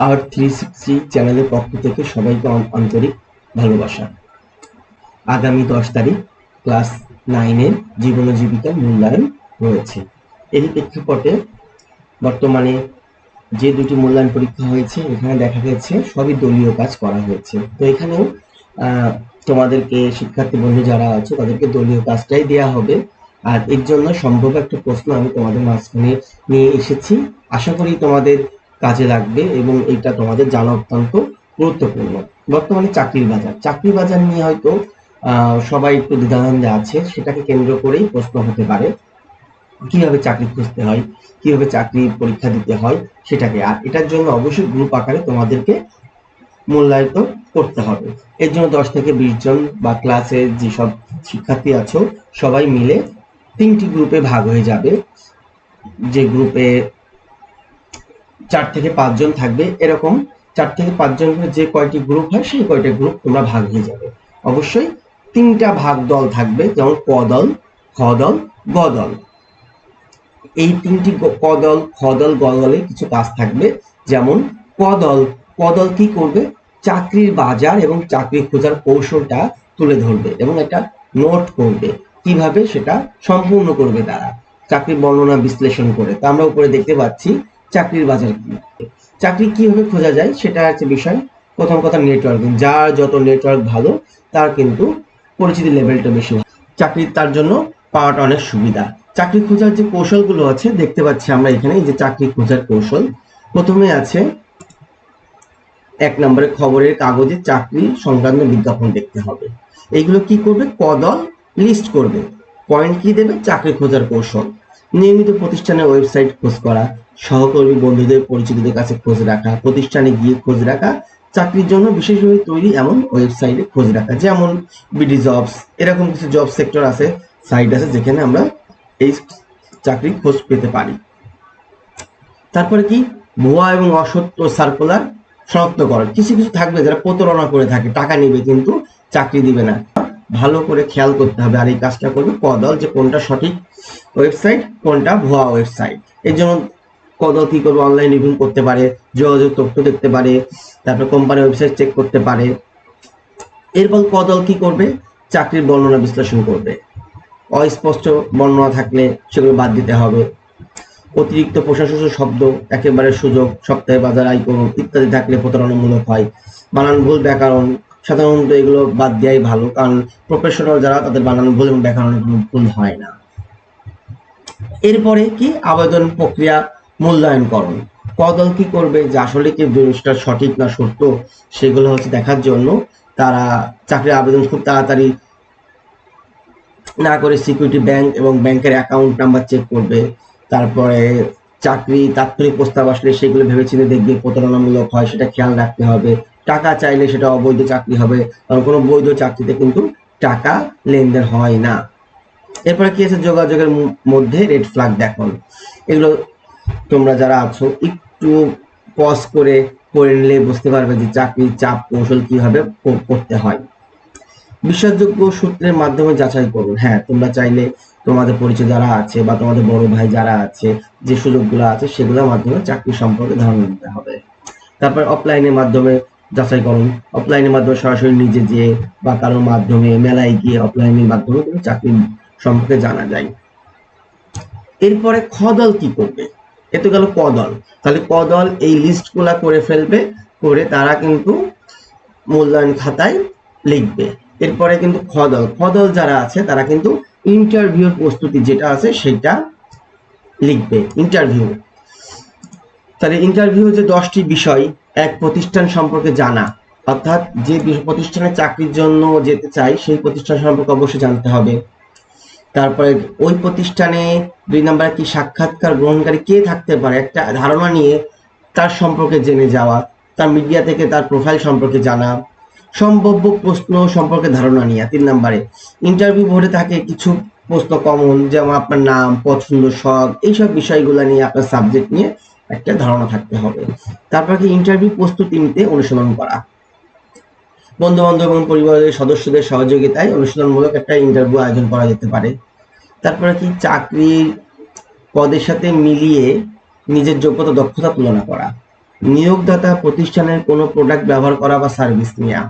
আর three sixty চ্যানেলের পক্ষ থেকে সবাইকে আন্তরিক ভালোবাসা। আগামী দশ তারিখ ক্লাস নাইনের জীবন ও জীবিকার মূল্যায়ন রয়েছে। এই প্রেক্ষাপটে বর্তমানে যে দুটি মূল্যায়ন পরীক্ষা হয়েছে, এখানে দেখা গেছে সবই দলীয় কাজ করা হয়েছে। তো এখানেও তোমাদেরকে শিক্ষার্থী বন্ধু যারা আছে, তাদেরকে দলীয় কাজটাই দেওয়া হবে। আর এর জন্য সম্ভব একটা প্রশ্ন আমি তোমাদের মাঝখানে নিয়ে এসেছি। আশা করি তোমাদের কাজে লাগবে এবং এটা তোমাদের জানা অত্যন্ত গুরুত্বপূর্ণ। বর্তমানে চাকরির বাজার। চাকরির বাজার নিয়ে হয়তো সবাই একটু দ্বিধাদ্বন্দ্বে আছে, সেটাকে কেন্দ্র করেই প্রশ্ন হতে পারে, কীভাবে চাকরি খুঁজতে হয়, কীভাবে চাকরি পরীক্ষা দিতে হয় সেটাকে। আর এটার জন্য অবশ্যই গ্রুপ আকারে তোমাদেরকে মূল্যায়িত করতে হবে। এর জন্য দশ থেকে বিশ জন বা ক্লাসে যেসব শিক্ষার্থী আছো, সবাই মিলে তিনটি গ্রুপে ভাগ হয়ে যাবে। যে গ্রুপে চার থেকে পাঁচজন থাকবে। এরকম চার থেকে পাঁচজন যে কয়টি গ্রুপ হয়, সেই কয়টি গ্রুপ তোমরা ভাগ হয়ে যাবে। অবশ্যই তিনটা ভাগ দল থাকবে, যেমন ক দল, খ দল, গ দল। এই তিনটি ক দল, খ দল, গ দলে কিছু কাজ থাকবে। যেমন ক দল ক দল কি করবে? চাকরির বাজার এবং চাকরি খোঁজার কৌশলটা তুলে ধরবে এবং এটা নোট করবে। কীভাবে? সেটা সম্পূর্ণ করবে তারা। চাকরির বর্ণনা বিশ্লেষণ করে। তা আমরা উপরে দেখতে পাচ্ছি চাকরির বাজার কি? চাকরি কীভাবে খোঁজা যায় সেটা হচ্ছে বিষয়। প্রথম কথা নেটওয়ার্কিং যার যত নেটওয়ার্ক ভালো, তার কিন্তু পরিচিতি লেভেলটা বেশি ভালো। চাকরির তার জন্য পাওয়াটা অনেক সুবিধা। চাকরি খোঁজার যে কৌশলগুলো আছে, দেখতে পাচ্ছি আমরা এখানে যে চাকরি খোঁজার কৌশল। প্রথমে আছে এক নম্বরে খবরের কাগজে চাকরি সংক্রান্ত বিজ্ঞাপন দেখতে হবে। এইগুলো কি করবে? কদল লিস্ট করবে। পয়েন্ট কি দেবে? চাকরি খোঁজার কৌশল। নিয়মিত প্রতিষ্ঠানের ওয়েবসাইট খোঁজ করা, সহকর্মী বন্ধুদের পরিচিতদের কাছে খোঁজ রাখা, প্রতিষ্ঠানে গিয়ে খোঁজ রাখা, চাকরির জন্য বিশেষভাবে তৈরি এমন ওয়েবসাইটে খোঁজ রাখা। যেমন বিডি জবস, এরকম কিছু জব সেক্টর আছে, সাইট আছে যেখানে আমরা এই চাকরির খোঁজ পেতে পারি। তারপরে কি? ভুয়া এবং অসত্য সার্কুলার শনাক্তকরণ। কিছু কিছু থাকবে যারা প্রতারণা করে থাকে, টাকা নিবে কিন্তু চাকরি দিবে না। ভালো করে খেয়াল করতে হবে আর এই কাজটা করবে কদল যে কোনটা সঠিক ওয়েবসাইট, কোনটা ভুয়া ওয়েবসাইট। এর জন্য কদল কি করবে, অনলাইন রিভিউ করতে পারে, যোগাযোগ তথ্য দেখতে পারে, তারপর কোম্পানির ওয়েবসাইট চেক করতে পারে। এরপর কদল কি করবে? চাকরির বর্ণনা বিশ্লেষণ করবে। অস্পষ্ট বর্ণনা থাকলে সেগুলো বাদ দিতে হবে। অতিরিক্ত প্রশাসন শব্দ, একেবারে সুযোগ, সপ্তাহে বাজার আয় করুন ইত্যাদি থাকলে প্রতারণামূলক হয়। বানান ভুল ব্যাকরণ সাধারণত এগুলো বাদ দেওয়াই ভালো, কারণ প্রফেশনাল যারা তাদের বানানো ভুল এবং ব্যাকরণের কোনো ভুল হয় না। এরপরে কি? আবেদন প্রক্রিয়া মূল্যায়নকরণ। কদল কি করবে? যে আসলে কি জিনিসটা সঠিক না সত্য, সেগুলো হচ্ছে দেখার জন্য তারা চাকরির আবেদন খুব তাড়াতাড়ি না করে সিকিউরিটি ব্যাংক এবং ব্যাংকের অ্যাকাউন্ট নাম্বার চেক করবে। তারপরে চাকরি, তাৎক্ষণিক প্রস্তাব আসলে সেগুলো ভেবেচিন্তে দেখবে, প্রতারণামূলক হয়, সেটা খেয়াল রাখতে হবে। টাকা চাইলে সেটা অবৈধ চাকরি হবে, কারণ কোনো বৈধ চাকরিতে কিন্তু টাকা লেনদেন হয় না। এরপরে কি আছে? যোগাযোগের মধ্যে রেড ফ্ল্যাগ দেখান। এগুলো তোমরা যারা আছো, একটু পজ করে করে নিলে বুঝতে পারবে যে চাকরির চাপ কৌশল কীভাবে করতে হয়। বিশ্বাসযোগ্য সূত্রের মাধ্যমে যাচাই করুন। হ্যাঁ তোমরা চাইলে তোমাদের পরিচয় যারা আছে বা তোমাদের বড় ভাই যারা আছে, যে সুযোগগুলো আছে, সেগুলোর মাধ্যমে চাকরি সম্পর্কে ধারণা দিতে হবে। তারপর অফলাইনের মাধ্যমে যাচাই করুন। অফলাইনের মাধ্যমে সরাসরি নিজে যেয়ে বা কারোর মাধ্যমে মেলায় গিয়ে অফলাইনের মাধ্যমে তুমি চাকরি সম্পর্কে জানা যায়। এরপরে খ দল কি করবে? এ তো গেল ক দল তাহলে ক দল এই লিস্টগুলা করে ফেলবে, করে তারা কিন্তু মূল্যায়ন খাতায় লিখবে। এরপরে কিন্তু খ দল খ দল যারা আছে, তারা কিন্তু ইন্টারভিউর প্রস্তুতি যেটা আছে, সেটা লিখবে। ইন্টারভিউ তাহলে ইন্টারভিউ যে দশটি বিষয়, এক প্রতিষ্ঠান সম্পর্কে জানা। অর্থাৎ যে প্রতিষ্ঠানে চাকরির জন্য যেতে চাই, সেই প্রতিষ্ঠান সম্পর্কে অবশ্যই জানতে হবে। তারপরে ওই প্রতিষ্ঠানে দুই নম্বরে কি সাক্ষাৎকার গ্রহণকারী কে থাকতে পারে, একটা ধারণা নিয়ে তার সম্পর্কে জেনে যাওয়া, তার মিডিয়া থেকে তার প্রোফাইল সম্পর্কে জানা, সম্ভাব্য প্রশ্ন সম্পর্কে ধারণা নিয়ে তিন নম্বরে। ইন্টারভিউ বোর্ডে থাকে কিছু প্রশ্ন কমন যেমন আপনার নাম, পছন্দ, শখ, এইসব বিষয়গুলো নিয়ে আপনার সাবজেক্ট নিয়ে একটা ধারণা থাকতে হবে। তারপর কি ইন্টারভিউ প্রস্তুতি নিতে অনুশীলন করা। বন্ধু বান্ধব এবং পরিবারের সদস্যদের সহযোগিতায় অনুশীলনমূলক একটা ইন্টারভিউ আয়োজন করা যেতে পারে। তারপরে কি চাকরির পদের সাথে মিলিয়ে নিজের যোগ্যতা, দক্ষতা তুলনা করা। নিয়োগদাতা প্রতিষ্ঠানের কোনো প্রোডাক্ট ব্যবহার করা বা সার্ভিস নেওয়া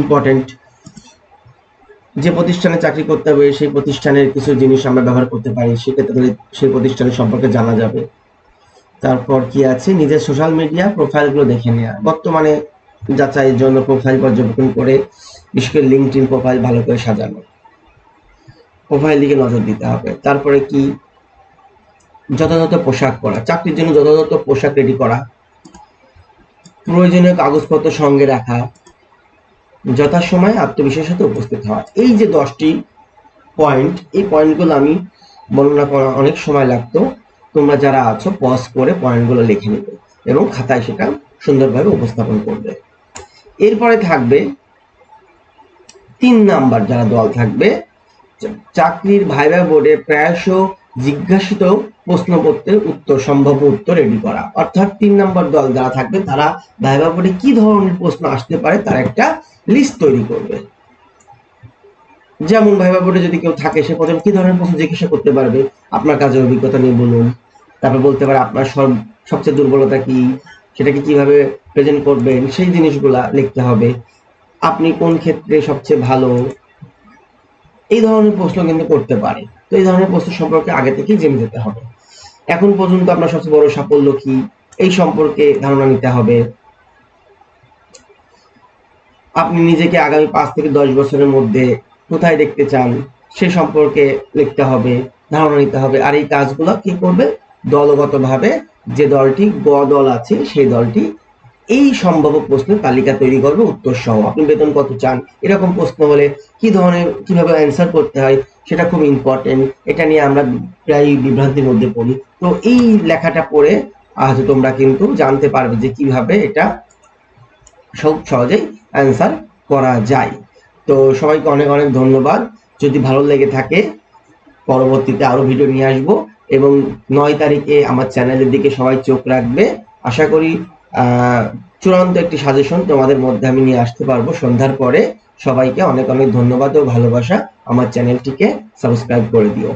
ইম্পর্টেন্ট যে প্রতিষ্ঠানে চাকরি করতে হবে, সেই প্রতিষ্ঠানের কিছু জিনিস আমরা ব্যবহার করতে পারি, সেক্ষেত্রে সেই প্রতিষ্ঠানের সম্পর্কে জানা যাবে। তারপর কি আছে? নিজের সোশ্যাল মিডিয়া প্রোফাইলগুলো দেখে নেওয়া বর্তমানে যাচাইয়ের জন্য প্রোফাইল পর্যবেক্ষণ করে বিশেষ করে লিঙ্কড ইন প্রোফাইল ভালো করে সাজানো। প্রোফাইল দিকে নজর দিতে হবে। তারপরে কি? যথাযথ পোশাক পরা। চাকরির জন্য যথাযথ পোশাক রেডি করা। প্রয়োজনীয় কাগজপত্র সঙ্গে রাখা। যথাসময়ে আত্মবিশ্বাসের সাথে উপস্থিত হওয়া। এই যে দশটি পয়েন্ট এই পয়েন্টগুলো আমি বর্ণনা করা অনেক সময় লাগতো। তোমরা যারা আছো পজ করে পয়েন্টগুলো লিখে নেবে এবং খাতায় সেটা সুন্দরভাবে উপস্থাপন করবে। এরপরে থাকবে তিন নাম্বার যারা দল থাকবে, চাকরির ভাইবা বোর্ডে প্রায়শ জিজ্ঞাসিত প্রশ্নপত্রের উত্তর, সম্ভাব্য উত্তর রেডি করা। অর্থাৎ তিন নম্বর দল যারা থাকবে, তারা ভাইবা বোর্ডে কি ধরনের প্রশ্ন আসতে পারে তার একটা লিস্ট তৈরি করবে। যেমন ভাইবা বোর্ডে যদি কেউ থাকে, সে প্রথম কি ধরনের প্রশ্ন জিজ্ঞাসা করতে পারবে? আপনার কাজের অভিজ্ঞতা নিয়ে বলুন। তারপর বলতে পারে আপনার সব, সবচেয়ে দুর্বলতা কি? সেটাকে কীভাবে প্রেজেন্ট করবেন? সেই জিনিসগুলা লিখতে হবে। আপনি কোন ক্ষেত্রে সবচেয়ে ভালো? এই ধরনের প্রশ্ন কিন্তু করতে পারে। তো এই ধরনের প্রশ্ন সম্পর্কে আগে থেকেই জেনে যেতে হবে। এখন পর্যন্ত আপনার সবচেয়ে বড় সাফল্য কি? এই সম্পর্কে ধারণা নিতে হবে। আপনি নিজেকে আগামী পাঁচ থেকে দশ বছরের মধ্যে কোথায় দেখতে চান, সে সম্পর্কে লিখতে হবে, ধারণা নিতে হবে। আর এই কাজগুলো কি করবে? দলগতভাবে যে দলটি গ দল আছে, সেই দলটি এই সম্ভাব্য প্রশ্নের তালিকা তৈরি করবে উত্তর সহ আপনি বেতন কত চান? এরকম প্রশ্ন হলে কি ধরনের, কীভাবে অ্যান্সার করতে হয়, সেটা খুব ইম্পর্টেন্ট এটা নিয়ে আমরা প্রায় বিভ্রান্তির মধ্যে পড়ি। তো এই লেখাটা পড়ে আজ তোমরা কিন্তু জানতে পারবে যে কীভাবে এটা সব সহজেই অ্যান্সার করা যায়। তো সবাইকে অনেক অনেক ধন্যবাদ। যদি ভালো লেগে থাকে, পরবর্তীতে আরও ভিডিও নিয়ে আসব। এবং নয় তারিখে আমার চ্যানেলের দিকে সবাই চোখ রাখবে। আশা করি চূড়ান্ত একটি সাজেশন তোমাদের মধ্যে আমি নিয়ে আসতে পারব। সন্ধ্যার পরে সবাইকে অনেক অনেক ধন্যবাদ ও ভালোবাসা। আমার চ্যানেলটিকে সাবস্ক্রাইব করে দিও।